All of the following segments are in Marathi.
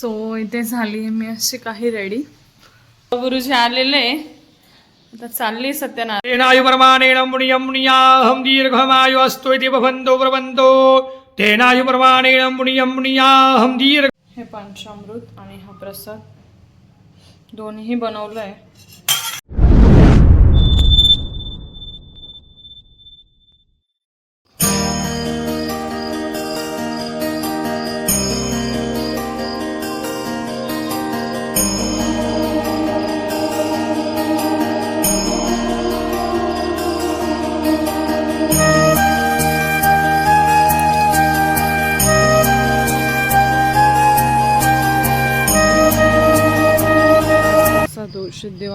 सो इथे झाली मी अशी काही रेडी गुरुजी आलेले आता चालली सत्यनारायण. दीर्घमायु अस्तु इति भवन्तो प्रबन्तो। तेनायु परमाणेन मुनियं मुनियाहं दीर्घ हे पंचामृत आणि हा प्रसाद दोन्हीही बनवलंय. असा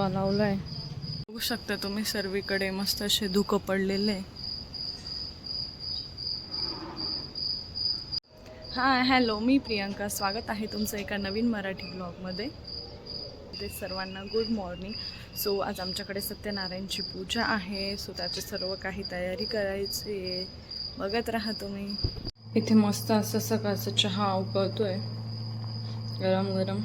दूषित लावलाय. बघू शकता तुम्ही सर्वीकडे मस्त असे धुकं पडलेले. हा हॅलो मी प्रियंका. स्वागत आहे तुमचं एका नवीन मराठी ब्लॉगमध्ये ते सर्वांना गुड मॉर्निंग सो आज आमच्याकडे सत्यनारायणची पूजा आहे. सो त्याची सर्व काही तयारी करायची आहे. बघत राहा तुम्ही. इथे मस्त असं सकाळचा चहा उकळतोय. गरम गरम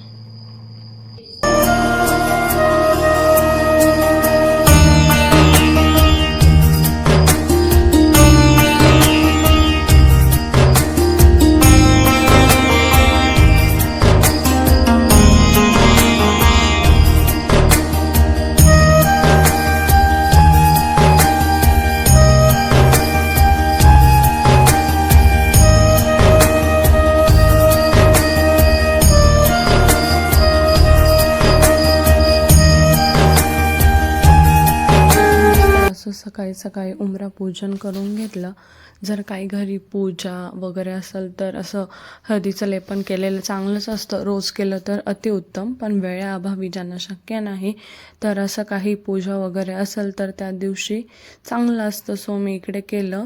सकाळी उमरा पूजन करून घेतलं. जर काही घरी पूजा वगैरे असेल तर असं हळदीचं लेपन केलेलं चांगलंच असतं. रोज केलं तर अतिउत्तम पण वेळेअभावी ज्यांना शक्य नाही तर असं काही पूजा वगैरे असेल तर त्या दिवशी चांगलं असतं. सो मी इकडे केलं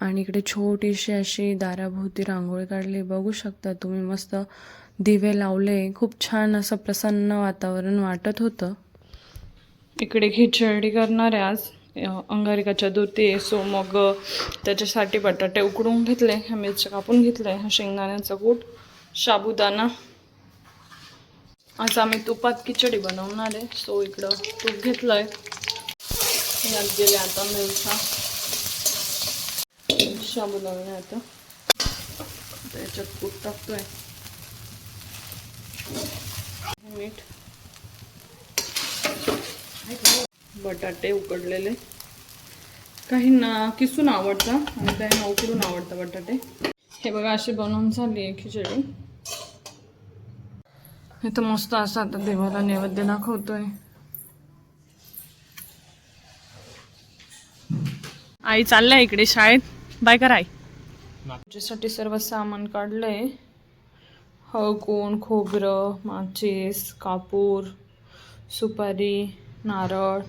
आणि इकडे छोटीशी अशी दाराभोवती रांगोळी काढली. बघू शकता तुम्ही मस्त दिवे लावले. खूप छान असं प्रसन्न वातावरण वाटत होतं. इकडे खिचडी करणार आहे आज. अंगारिकाच्या अंगारिका सो मग त्याच्यासाठी बटाटे उकडून घेतले ह्या मिरच्या कापून घेतल्या हा शेंगदाण्याचा कूट साबुदाणा आज आम्ही तुपात खिचडी बनवणार आहे सो इकडं तूप घेतलंय. यात गेले आता मिरच्या. साबुदाणा आता. त्याच्यात कूट टाकतोय. मीठ. बटाटे उकडलेले. काहींना किसून आवडतं आणि काहींना उकडून आवडतं बटाटे. हे बघा अशी बनवून झाली आहे खिचडी. हे तर मस्त असं आता देवाला नैवेद्य दाखवतोय. आई चाललंय इकडे शाळेत. बाय करा आई. पूजेसाठी सर्व सामान काढलंय. हळकोण खोबरं माचीस कापूर सुपारी नारळ.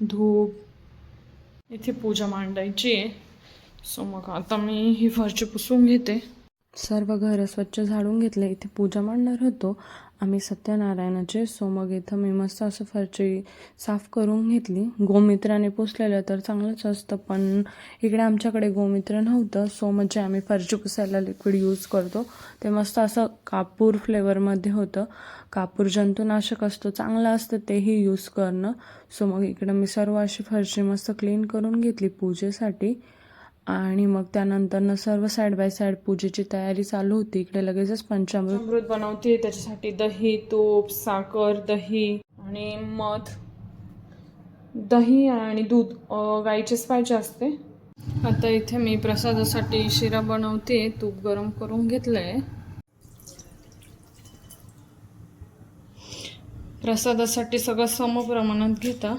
धूप. इथे पूजा मांडायची आहे. सो मग आता मी ही फरची पुसून घेते. सर्व घर स्वच्छ झाडून घेतले. इथे पूजा मांडणार होतो. आम्ही सत्यनारायणाचे सो मग इथं मी मस्त असं फरची साफ करून घेतली. गोमित्राने पुसलेलं तर चांगलंच असतं पण इकडे आमच्याकडे गोमित्र नव्हतं. सो म्हणजे आम्ही फरची पुसायला लिक्विड यूज करतो. ते मस्त असं कापूर फ्लेवरमध्ये होतं. कापूर जंतुनाशक असतो चांगलं असतं तेही यूज करणं. सो मग इकडं मी सर्व अशी फरशी मस्त क्लीन करून घेतली पूजेसाठी. आणि मग त्यानंतरनं सर्व साईड बाय साईड पूजेची तयारी चालू होती. इकडे लगेचच पंचामृत. अमृत बनवते. त्याच्यासाठी दही तूप साखर दही आणि मध. दही आणि दूध गाईचेच पाहिजे असते. आता इथे मी प्रसादासाठी शिरा बनवते. तूप गरम करून घेतलंय. प्रसादासाठी सगळं सम प्रमाणात घेता.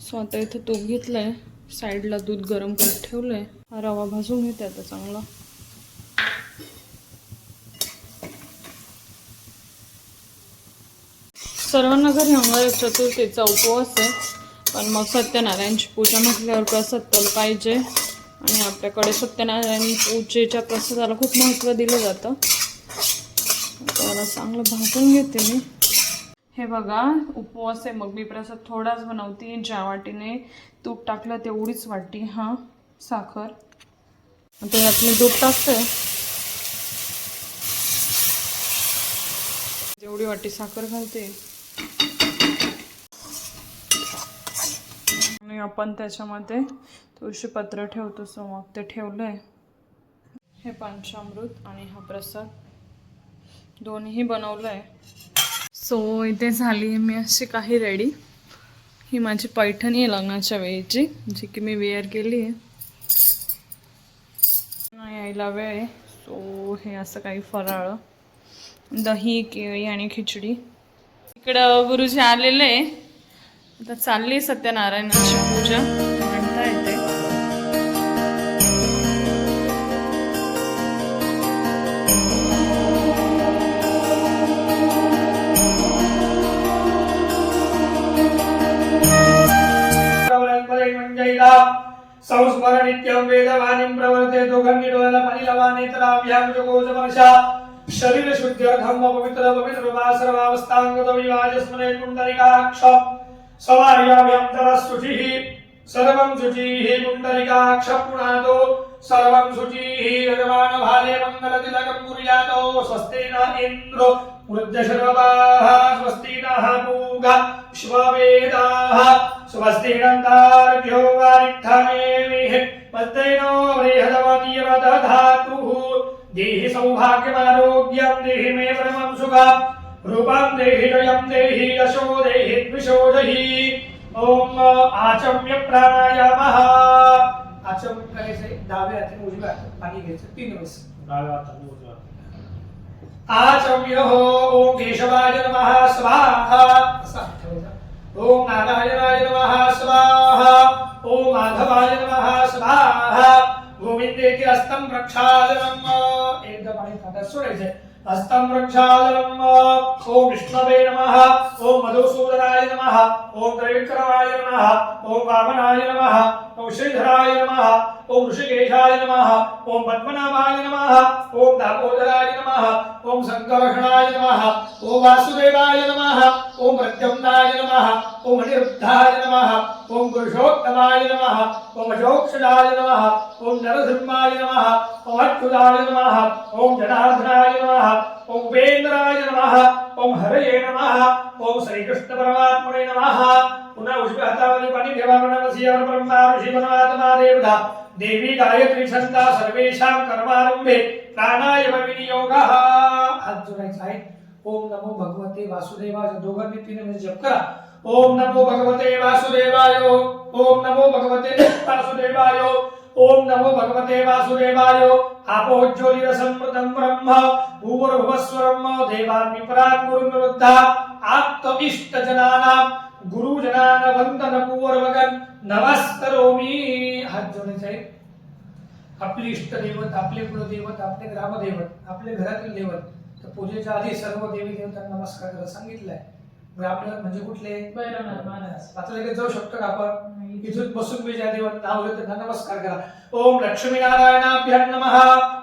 सो आता इथे तूप घेतलंय. साईडला दूध गरम करत ठेवलंय. आहे रवा भाजून घेते आता चांगला. सर्वांना घरी अंगार चतुर्थीचा उपवास आहे. पण मग सत्यनारायणची पूजा म्हटल्यावर प्रसाद तर पाहिजे. आणि आपल्याकडे सत्यनारायण पूजेच्या प्रसादाला खूप महत्त्व दिलं जातं. त्याला चांगलं भाजून घेते मी. हे बघा उपवास आहे मग मी प्रसाद थोडाच बनवते. ज्या वाटीने तूप टाकलं तेवढीच वाटी हा साखर. आता मी दूध टाकते. जेवढी वाटी साखर घालते. आणि आपण त्याच्यामध्ये तुळशीपत्र ठेवतो सो मग ते ठेवलंय. हे पंचामृत आणि हा प्रसाद. दोन्ही बनवलंय. सो इथे झाली मी अशी काही रेडी. ही माझी पैठणी आहे लग्नाच्या वेळेची जी की मी वेअर केली आहे. यायला वेळ आहे. सो हे असं काही फराळ दही केळी आणि खिचडी. इकडं गुरुजी आलेले आहे. आता चालली सत्यनारायणाची पूजा. शरीरशुद्ध्यर्थं पवित्र पवित्रवा सर्वावस्थाङ्गतविवाजस्मरे पुण्डरिकाक्ष सवार्याभ्यन्तरशुचिः सर्वं शुचिः पुण्डरिकाक्ष पुनादो सर्वं शुचिः यजमानभाले मङ्गलतिलकं कुर्यातो स्वस्ति न इन्द्रो वृद्धशर्वाः स्वस्ति नः पूगा श्ववेदाः स्वस्ति नन्तार्भ्यो वारिष्ठमेमिः मद्दैनो बृहदवतीरदधातुः देहि सौभाग्यमारोग्यं देहि मे परमं सुखं। रूपं देहि जयं देहि यशो देहि द्विषो जहि। ॐ आचम्य प्राणायामः। आचमन करायचंय डाव्या हाताने उजव्या हाताने पाणी घ्यायचं तीन वेळेस आचम्य हो ओम केशवाय नमः स्वाहा। असा ठेवायचा. ओम नारायणाय नमः स्वाहा। ओम माधवाय नमः स्वाहा। गोविंदेति हस्तं प्रक्षालनम् एकदा पाणी ताटात सोडायचंय. हस्तं प्रक्षालनम् ओम विष्णवे नमः। ओम मधुसूदनाय नमः। ओम त्रिविक्रमाय नमः। ओम वामनाय नमः। ओम श्रीधराय नमः। ओम ऋषिकेशाय नमः ओम पद्मनाभाय नमः ओम दामोदराय नमः ओम संकर्षणाय नमः ओम वासुदेवाय नमः ओम प्रद्युम्नाय नमः ओम अनिरुद्धाय नमः ओम पुरुषोत्तमाय नमः ओम अशोक्षदाय नमः ओम नरसिंहाय नमः ओम अच्युताय नमः ओम जनार्दनाय नमः ओम उपेन्द्राय नमः ओम हरये नमः ओम श्रीकृष्ण परमात्मने नमः पुन्हा उजव्या हातामध्ये पाणी ठेवा म्हणून ब्रह्मा ऋषी बनवात्मा देवता देवी गायत्री छंदा सर्वेषां कर्मारंभे प्राणायाम विनियोगः हात जोडायचा आहे ओम नमो भगवते वासुदेवाय। दोघांनी तीन वेळेस जप करा। ओम नमो भगवते वासुदेवाय। ओम नमो भगवते वासुदेवाय। ओम नमो भगवते वासुदेवाय। आपोज्योतिरसमृतं ब्रह्म। भूर्भुवस्वरं देवान्नि परान् गुरुर्वृद्धा आप्त इष्टजनानां गुरुजनान वंदन पूर्वकं नमस्करोमि हात जोडायचे आहे आपले इष्ट दैवत आपले कुलदैवत आपले ग्रामदैवत आपले घरातील दैवत तर पूजेच्या आधी सर्व देवी देवतांना नमस्कार करा सांगितलंय. ग्रामदैवत म्हणजे कुठले? आता लगेच जाऊ शकतो का आपण? इथून बसून मी ज्या देवात नाव घेतो त्यांना नमस्कार करा. ओम लक्ष्मीनारायणाभ्यां नमः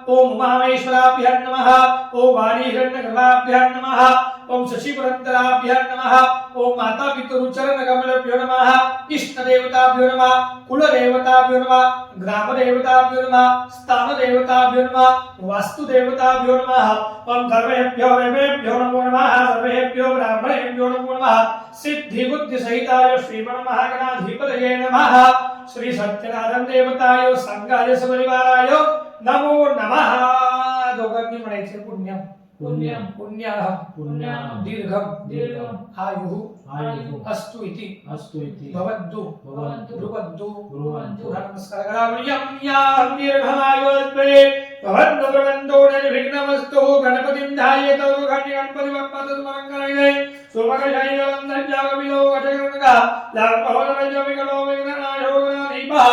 ओम उमामेश्वराभ्यां नमः ओम वाणी हिरण्यगर्भाभ्यां नमः ओम शशिपुरंदराभ्यां नमः। ओम माता पितृचरण कमलभ्यो नमः। इष्टदेवताभ्यो नमः कुलदेवताभ्यो नमः ग्रामदेवताभ्यो नमः स्थानदेवताभ्यो नमः वास्तुदेवताभ्यो नमः। ओम सर्वेभ्यो देवेभ्यो नमो नमः सर्वेभ्यो ब्राह्मणेभ्यो नमो नमः। सिद्धि बुद्धि सहिताय श्रीमन महागणाधिपतये नमः। श्री सत्यनारायण देवताय संगाय सपरिवाराय नमो पुण्यम पुण्याः पुण्याः दीर्घम दीर्घम आयुः आयुः अस्तु इति। अस्तु इति। भवन्तु भवन्तु ब्रुवन्तु। ब्रुवन्तु। पुनः नमस्कार करामयं यां दीर्घमायुत्वरे भवन्तु ब्रुवन्तु निर्विघ्नमस्तु। गणपतिं ध्यायेत। गणपति गणपतिबप्पा स्मरणं करणे सुमकशैलवन्दर्यागमिलो गजगणका लाम्पवनरजमिगलो विघ्ननाशो गणाधीपः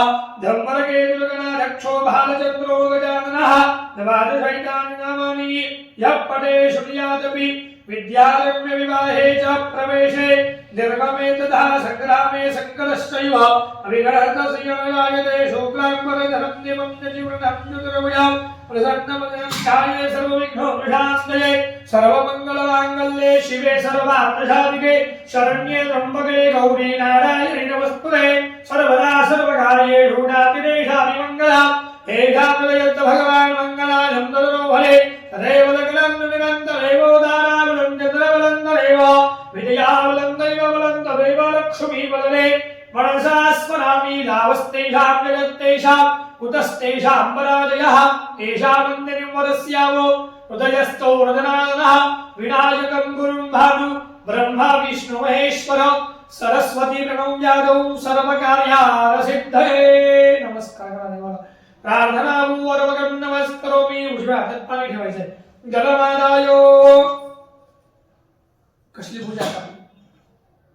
धम्मरकेतुलगणाध्यक्षो भालचन्द्रो गजाननः। नवादशैतानि नामानि यः पठे शृणुयादपि विद्यारम्य विवाहे च प्रवेशे निर्गमे तथा सङ्ग्रामे सङ्कलश्चैव अविगणहत संयमयायते शोक्लाम्बरधरं दिवं च जीवनं चतुर्भुजाम् प्रसन्नमदनं ध्याये सर्वविघ्नोपशान्तये सर्वमङ्गलमाङ्गल्ये शिवे सर्वार्थसाधिके शरण्ये त्र्यम्बके गौरी नारायणे नमस्तुते सर्वदा सर्वकार्येषु नातिरेषामि मङ्गलम् भगवान् मङ्गलानं तदनो भले तदेव दग्नं निरन्तरेवोदारावलं चन्द्रबल ययावलं दैवबलं तदैव लक्ष्मी बलने मनसा स्मरामि लाभस्तेषां जगत्तेषां कुतस्तेषां पराजयः तेषामन्दिरं वरस्यावो हृदयस्थो रदनादनः विनायकं गुरुं भानु ब्रह्मा विष्णुमहेश्वर सरस्वती प्रणौ यादौ सर्वकार्यारसिद्धये नमस्कार देवाला प्रार्थना वरवगं नमस्करोमि। उजव्या हातात पाणी ठेवायचंय। जलमादायो। कसली पूजा करावी?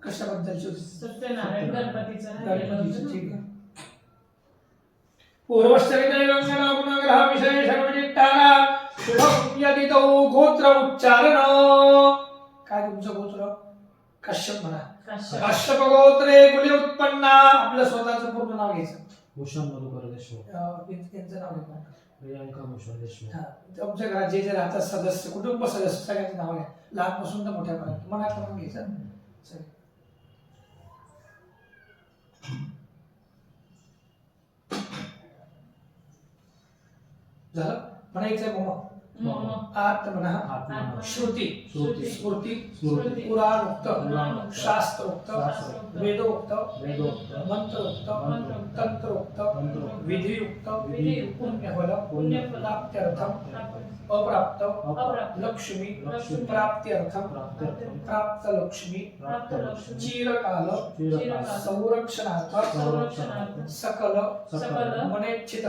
कशाबद्दलची सत्यनारायण गणपतीचं गोत्र उच्चारण काय तुमचं गोत्र? कश्यप म्हणा। काश्यप. गोत्रे कुले उत्पन्ना। आपलं स्वतःचं पूर्ण नाव घ्यायचं. भूषण देशमुख अं, यां- यांचं नाव घ्या प्रियांका भूषण देशमुख हा, तुमच्या घरात जे जे राहतात सदस्य कुटुंब सदस्य सगळ्यांचे नाव घ्या लहानपासून तर मोठ्यापर्यंत मनात म्हणून घ्यायचं? सगळे. झालं? म्हणायचंय मम मम. आत म्हणा आत्मा श्रुती. स्मृती. पुराणोक्त. शास्त्रोक्त. वेदोक्त. मंत्रोक्त. तंत्रोक्त. विधियुक्त. पुण्यफल. पुण्यफल, प्राप्त्यर्थम. प्राप्त, अप्राप्त. लक्ष्मी. प्राप्त्यर्थम. प्राप्त लक्ष्मी प्राप्त लक्ष्मी, चिरकाल संरक्षणार्थ. सकल. मनेच्छित.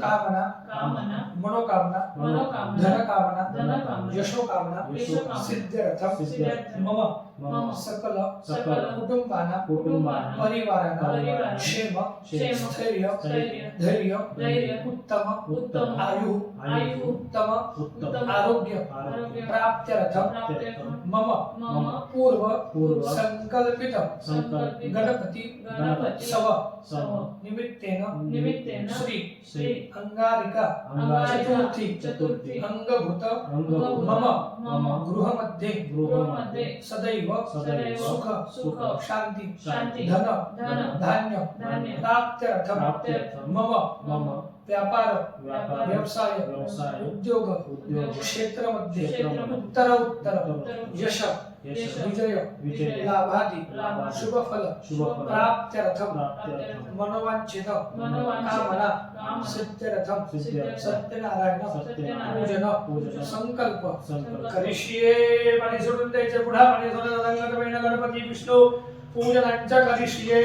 कामना. कामना, मनोकामना. मनोकामना, धनकामना धनकामना, यशोकामना यशोकामना, सिद्ध्यर्थम सिद्ध्यर्थम, मम मम, सकल सकल, कुटुंबाना कुटुंबाना, परिवाराना क्षेम क्षेम, स्थैर्य धैर्य धैर्य, उत्तम उत्तम, आयु आयु, उत्तम उत्तम. आरोग्य प्राप्त्यर्थम, मम मम, पूर्व पूर्व. संकल्पित संकल्पित, गणपती गणपती, सव. सव. निमित्तेन निमित्तेन, श्री श्री. अंगारिका अंगारिका. चतुर्थी. चतुर्थी, अंगभूत अंगभूत. मम मम, गृहमध्ये गृहमध्ये. सदैव. सदैव सुख सुख, शांती शांती, धन धन, धान्य धान्य, प्राप्त्यर्थम प्राप्त्यर्थम, मम मम. व्यापार व्यापार व्यवसाय व्यवसाय. उद्योग उद्योग. क्षेत्रमध्ये उत्तर उत्तर. यश यश विजय. विजय. लाभादी शुभफल. मनोवांछित. मनोवांछित, कामना. सिद्ध्यर्थम, सत्यनारायण. पूजन. संकल्प. करिष्ये. पाणी सोडून द्यायचे पुढा. पाणी सोडून गणपती विष्णू. पूजनांच्या करिष्ये.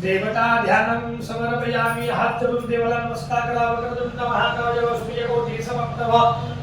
देवता ध्यानं समर्पयामि. हात देवाला नमस्कार करा. वक्रतुंड महाकाय सूर्यकोटि समप्रभ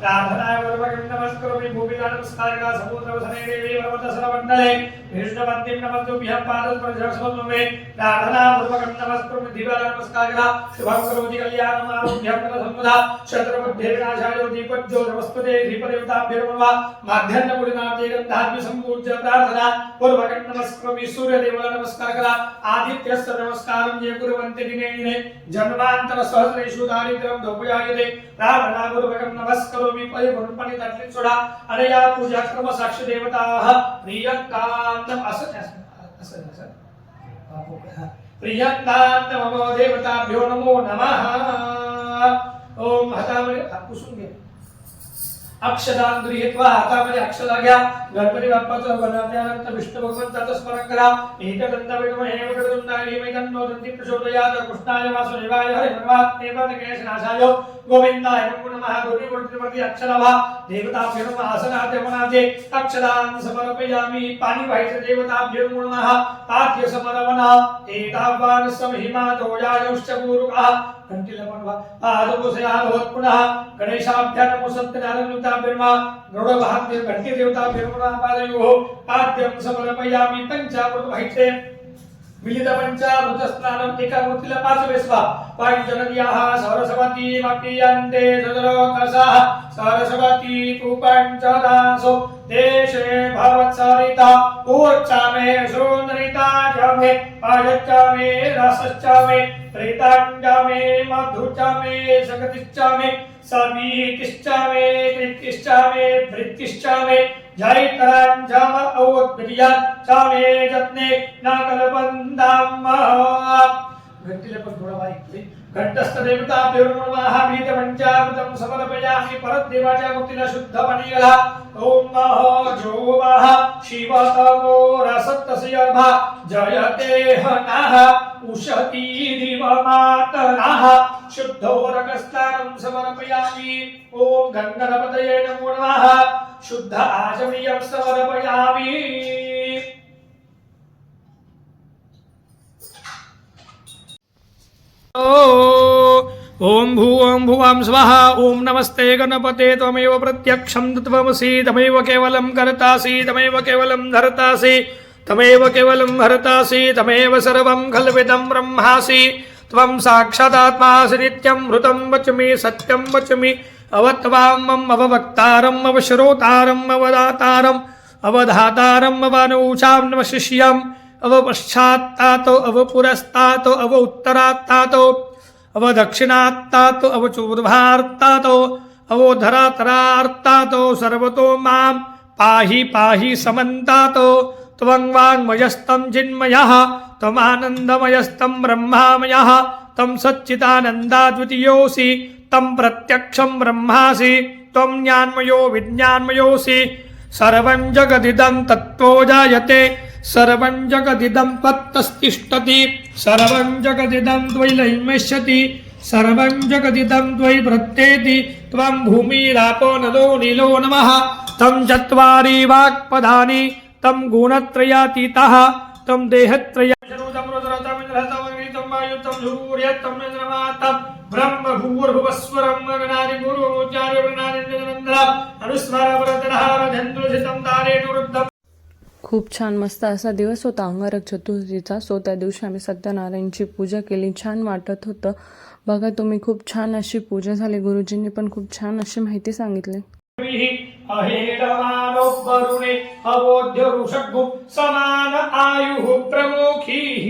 प्रार्थनाय वरवरं नमस्करोमि भूमिका नमस्कार करा समुद्रवसने देवी पर्वतसरमण्डले विष्णुवन्तीं नमस्तुभ्यं पादस्पर्शस्वमे प्रार्थना पूर्वकं नमस्करोमि दिवाला नमस्कार करा शुभं करोति कल्याणम् आरोग्यं नमसम्पदा शत्रुबुद्धे विनाशाय दीपज्यो नमस्ते दीपदेवताभ्यो माध्यान्नपुरिनाथे गन्धाद्य सम्पूज्य प्रार्थना पूर्वकं नमस्करोमि सूर्यदेवाला नमस्कार करा आदित्यस्य नमस्कारं ये कुर्वन्ति दिने दिने जन्मान्तर सहस्रेषु दारिद्र्यं दोपयायते प्रार्थना पूर्वकं नमस्करोमि परिपूर्ण पणितातली सोडा आणि या पूजा क्रम साक्ष देवताः प्रियंकांत असं असं असं असं बापू का? अक्षदान गृहीत्वा हातामध्ये अक्षदा घ्या. गणपती बाप्पाचं बनवल्यानंतर विष्णू भगवंताचं स्मरण करा. एकदंत विद्महे वक्रतुंडाय धीमहि तन्नो दन्ती प्रचोदयात् कृष्णाय वासुदेवाय हरे परमात्मे पदकेशनाशाय गोविंदाय नमो नमः गुरुमूर्तिमती अक्षरभा देवताभ्यो नमः आसनाद्य मनाते अक्षदान समर्पयामि. पाणी व्हायचं देवताभ्यो नमो. नमः पाठ्य समर्पणा. एतावान समहिमा दोयायुश्च गुरुकः घंटीला पण वा पादपोसे आलोत पुनः देवता ब्रह्मा सत्यनारायणताभ्यर्मा गरुडभाग्य घंटी देवता पादयोः पाद्यं समर्पयामि पञ्चामृत व्हायचे विलित पंचामृत स्नानम एका मूर्तीला पाच वेसवा पंचनद्याः सरस्वती मपीयन्ते सदलोकसाः सरस्वती तु पञ्चदासो देशे भवत्सरिता ऊर्चा मे सुन्दरिता च मे पायच्च मे रसश्च मे प्रीताञ्च मे मधुश्च मे सकतिश्चा मे समीतिश्च मे कृतिश्च मे भृत्तिश्च मे जैतराञ्जम औद्भिर्यात् च मे जत्ने न कल्पन्ताम् घंटीला पण थोडा वाईक घट्टस्थदेवताभ्यो नमः बीजपञ्चामृतं समर्पयामि परद्देवाच्या मूर्तीला शुद्ध मणिगला ओम महो नः शिवतमो रसत्तस्य भा जयते हनः। उशती दिवमातनः शुद्धोरकस्नानं समर्पयामि। ॐ गङ्गणपतये नमो नमः। शुद्ध आचमनीयं समर्पयामि। ॐ भुवं भुवं स्वः ॐ नमस्ते गणपते त्वमेव प्रत्यक्षं त्वमसि तमेव केवलं कर्तासि तमेव केवलं धर्तासि। तमेव केवलं हरतासि तमेव सर्वं खल्विदं ब्रह्मासि। त्वं साक्षादात्मासि नित्यं मृतं वचमि सत्यं वचमि। अवत्वामम् अववक्तारम् अवश्रोतारम् अवदातारम् अवधातारम् अवनूचां नमशिष्यम्। अवपश्चात्तातो अवपुरस्तातो अव उत्तरात्तातो अवदक्षिणात्तातो अवचूर्भार्तातो अवोधरातरार्तातो सर्वतो मां पाहि पाहि समन्तातो। त्वं वाङ्मयस्तं चिन्मयः त्वमानन्दमयस्तं ब्रह्मामयः तं सच्चिदानन्दाद्वितीयोऽसि तं प्रत्यक्षं ब्रह्मासि त्वं ज्ञानमयो विज्ञानमयोऽसि सर्वं जगदिदं तत्त्वो जायते सर्वं जगदिदं त्वत्तस्तिष्ठति सर्वं जगदिदं त्वयिलैमिष्यति सर्वं जगदिदं त्वयि प्रत्येति त्वं भूमिरापो नलो नीलो नमः तं चत्वारि वाक्पदानि तं गुणत्रयातीतः तं देहत्रया खूप छान मस्त असा दिवस होता. अंगारक चतुर्थीचा. सो त्या दिवशी आम्ही सत्यनारायणची पूजा केली. छान वाटत होतं. बघा तुम्ही खूप छान अशी पूजा झाली. गुरुजींनी पण खूप छान अशी माहिती सांगितली. अहेडमानोपरुणे अबोध्य ऋषभु समान आयुः प्रमुखीः.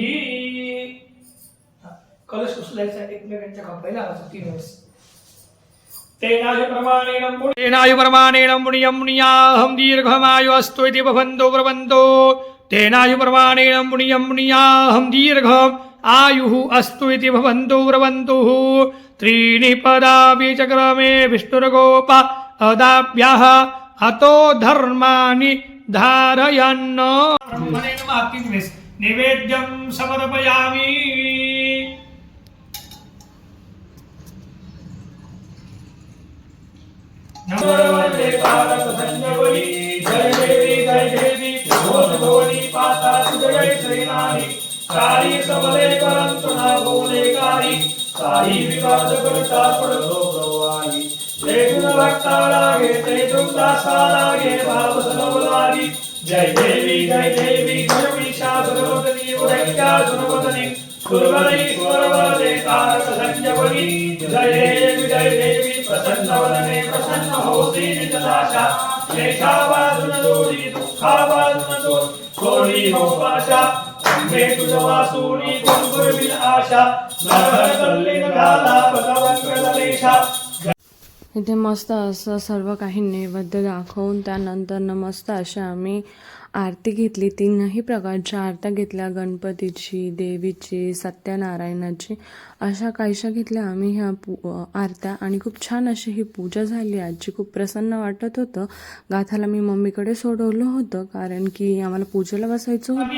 कलश उचलायचा एकमेकांच्या कपायला लावायचा तीन वेळेस तेनायुप्रमाणेन मुनि- तेनायुप्रमाणेन मुनियं मुनियाहं दीर्घमायु अस्तु इति भवन्तो ब्रवन्तो तेनायुप्रमाणेण मुनियं मुनियाहं दीर्घम् आयुः अस्तु इति भवन्तो ब्रवन्तुः त्रीणि पदापि च क्रमे विष्णुर्गोप अदाप्यः अतो धर्माणि धारयन्। निवेद्यं नैवेद्यं समर्पयामि। नमस्ते कारी परंतु ना बोले कारी काही विकास करता पडतो गवाई जय गुण भक्ता लागे जय दुर्दासा लागे भाव सर्व लागी जय देवी जय देवी गुरुविशा सर्वदनी उरक्या सर्वदनी सुरवरीश्वर वरदे कारक संजवली जय देवी जय देवी प्रसन्न वदने प्रसन्न होती नितदाशा क्लेशावादुन दोरी दुःखावादुन दोर कोणी हो पाशा अंबे तुझ वासुनी गुरुविन आशा. नरहर तल्लीन गाला भगवंत इथे मस्त असं सर्व काही नैवेद्य दाखवून त्यानंतर मस्त अशा आम्ही आरती घेतली. तीनही प्रकारच्या आरत्या घेतल्या. गणपतीची देवीची सत्यनारायणाची. अशा काहीशा घेतल्या. आम्ही ह्या पू आरत्या आणि खूप छान अशी ही पूजा झाली. आजची खूप प्रसन्न वाटत होतं. गाथाला मी मम्मीकडे सोडवलं होतं कारण की आम्हाला पूजेला बसायचं होतं.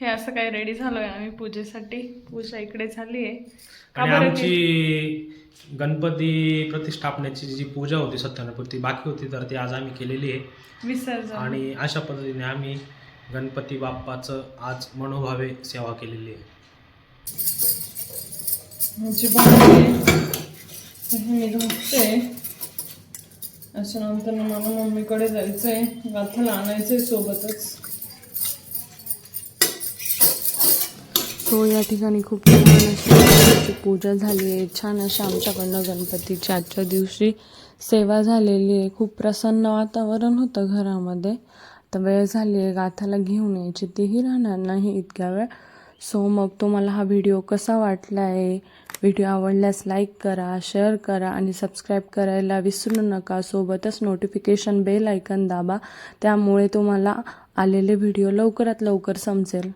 हे असं काही रेडी झालोय आम्ही पूजेसाठी. पूजा इकडे झाली आहे. आमची गणपती प्रतिष्ठापनेची जी पूजा होती सत्यनारायण ती बाकी होती तर ती आज आम्ही केलेली आहे. विसर्जन. आणि अशा पद्धतीने आम्ही गणपती बाप्पाचं आज मनोभावे सेवा केलेली आहे. मी धुते. त्याच्यानंतर मला मम्मीकडे जायचंय. गाथाला आणायचंय सोबतच. तो या ठिकाणी खूप छान अशी पूजा झाली आहे. छान अशी आमच्याकडनं गणपतीची आजच्या दिवशी सेवा झालेली आहे. खूप प्रसन्न वातावरण होतं घरामध्ये. तर वेळ झाली आहे गाथाला घेऊन यायची. तीही राहणार नाही इतक्या वेळ. सो मग तुम्हाला हा व्हिडिओ कसा वाटला आहे? व्हिडिओ आवडल्यास लाईक करा शेअर करा आणि सबस्क्राईब करायला विसरू नका. सोबतच नोटिफिकेशन बेल ऐकन दाबा. त्यामुळे तुम्हाला आलेले व्हिडिओ लवकरात लवकर समजेल.